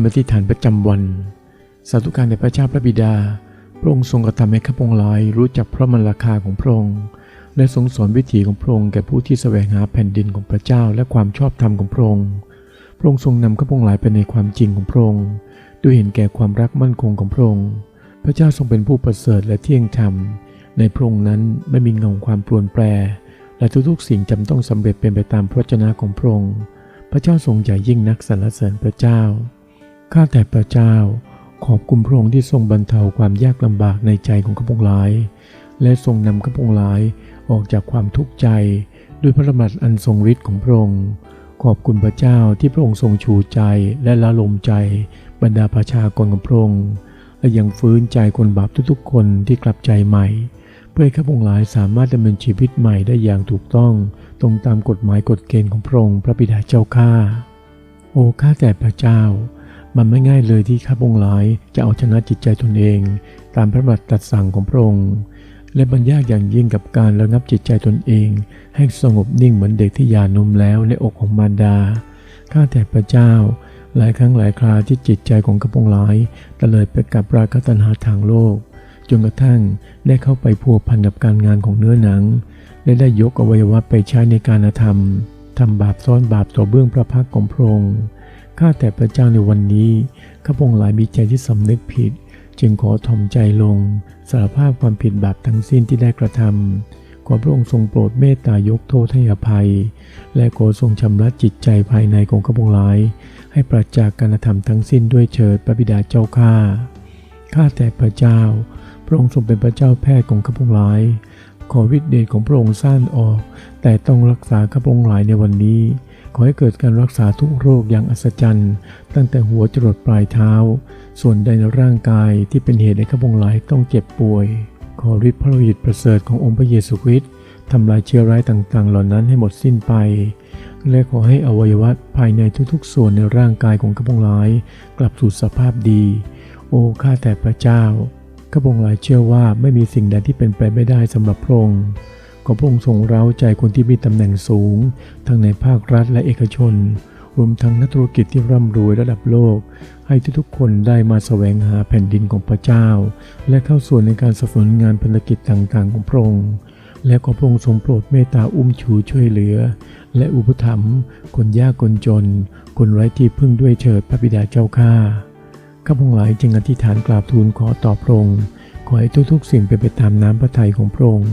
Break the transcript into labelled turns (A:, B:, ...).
A: ำอธิษฐานประจำวัน สาธุการในพระเจ้าพระบิดา พระองค์ทรงกระทำให้ข้าพงหลายรู้จักพระมรรคาของพระองค์และทรงสอนวิถีของพระองค์แก่ผู้ที่แสวงหาแผ่นดินของพระเจ้าและความชอบธรรมของพระองค์ พระองค์ทรงนำข้าพงหลายไปในความจริงของพระองค์ด้วยเห็นแก่ความรักมั่นคงของพระองค์ พระเจ้าทรงเป็นผู้ประเสริฐและเที่ยงธรรม ในพระองค์นั้นไม่มีเงาความปรวนแปร และทุกๆ สิ่งจำต้องสำเร็จเป็นไปตามพระวจนะของพระองค์ พระเจ้าทรงใหญ่ยิ่งนักสรรเสริญพระเจ้า ข้าแต่พระเจ้า ขอบคุณพระองค์ที่ทรงบรรเทาความยากลำบากในใจของข้าพงหลาย และทรงนำข้าพงหลายออกจากความทุกข์ใจ ด้วยพระบัตรอันทรงฤทธิ์ของพระองค์ ขอบคุณพระเจ้าที่พระองค์ทรงชูใจและละลมใจ บรรดาประชากรของพระองค์และยังฟื้นใจคนบาปทุกๆ คนที่กลับใจใหม่ เพื่อให้ข้าพงหลายสามารถดำเนินชีวิตใหม่ได้อย่างถูกต้อง ตรงตามกฎหมายกฎเกณฑ์ของพระองค์พระบิดาเจ้าข้าโอ้ข้าแต่พระเจ้า มันไม่ง่ายเลยที่ข้าพงหลายจะเอาชนะจิตใจตนเอง ตามพระบัตรตัดสั่งของพระองค์และมันยากอย่างยิ่งกับการระงับจิตใจตนเอง ให้สงบนิ่งเหมือนเด็กที่หยานมแล้วในอกของมารดา ข้าแต่พระเจ้า หลายครั้งหลายคราที่จิตใจของข้าพงหลายตะเลิดไปกับราคะตัณหาทางโลก จนกระทั่งได้เข้าไปพัวพันกับการงานของเนื้อหนัง และได้ยกอวัยวะไปใช้ในการธรรมทำบาปซ้อนบาปต่อเบื้องพระพักของพระองค์ ข้าแต่พระเจ้าในวันนี้ข้าพงหลายมีใจที่สำนึกผิด จึงขอทอมใจลงสารภาพความผิดบาปทั้งสิ้นที่ได้กระทำขอพระองค์ทรงโปรดเมตตายกโทษให้อภัย และขอทรงชำระจิตใจภายในของข้าพงหลาย ให้ปราจากการกระทำทั้งสิ้นด้วยเถิดพระบิดาเจ้าข้าข้าแต่พระเจ้า พระองค์ทรงเป็นพระเจ้าแพทย์ของข้าพงหลายขอวิเดชของพระองค์สั้นออก แต่ต้องรักษาข้าพงหลายในวันนี้ ขอให้เกิดการรักษาทุกโรคอย่างอัศจรรย์ ตั้งแต่หัวจรดปลายเท้า ส่วนใดในร่างกายที่เป็นเหตุให้ข้าพงหลายต้องเจ็บป่วย ขอฤทธิ์พระโลหิตประเสริฐขององค์พระเยซูคริสต์ทำลายเชื้อร้ายต่างๆ เหล่านั้นให้หมดสิ้นไป และขอให้อวัยวะภายในทุกๆ ส่วนในร่างกายของข้าพงหลาย กลับสู่สภาพดี โอ้ข้าแต่พระเจ้าข้าพงหลายเชื่อว่าไม่มีสิ่งใดที่เป็นไปไม่ได้สำหรับพระองค์ ขอพระองค์ทรงเร้าใจคนที่มีตำแหน่งสูง ทั้งในภาครัฐและเอกชน รวมทั้งนักธุรกิจที่ร่ำรวยระดับโลก ให้ทุกๆคนได้มาแสวงหาแผ่นดินของพระเจ้า และเข้าส่วนในการสนับสนุนงานภารกิจต่างๆ ของพระองค์และขอพระองค์ทรงโปรดเมตตาอุ้มชูช่วยเหลือ และอุปถัมภ์คนยากคนจน คนไร้ที่พึ่งด้วยเถิดพระบิดาเจ้าข้าข้าพงหลายจึงอธิษฐานกราบทูลขอต่อพระองค์ขอให้ทุกๆ สิ่งเป็นไปตามน้ำพระทัยของพระองค์